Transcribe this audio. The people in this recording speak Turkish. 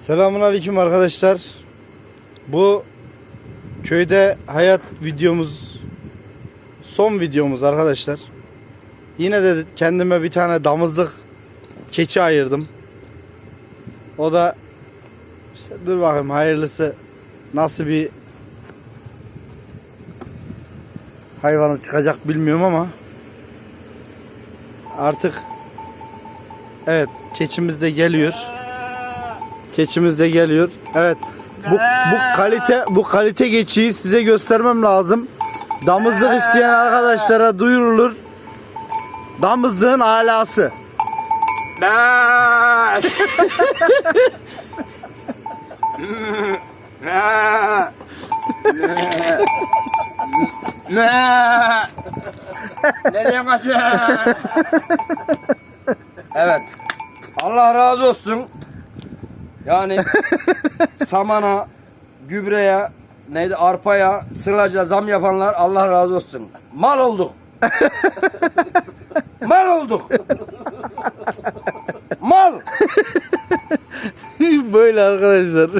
Selamun aleyküm arkadaşlar. Bu köyde hayat videomuz son videomuz arkadaşlar. Yine de kendime bir tane damızlık keçi ayırdım. O da işte dur bakayım hayırlısı nasıl bir hayvanı çıkacak bilmiyorum ama artık evet keçimiz de geliyor. Keçimiz de geliyor. Evet. Bu, bu kalite bu kalite geçiyi size göstermem lazım. Damızlık isteyen arkadaşlara duyurulur. Damızlığın alası. Nereye kaçıyorsun? evet. Allah razı olsun. Yani samana, gübreye, neydi arpaya, sılaca zam yapanlar Allah razı olsun. Mal olduk. Mal olduk. Mal. Böyle arkadaşlar.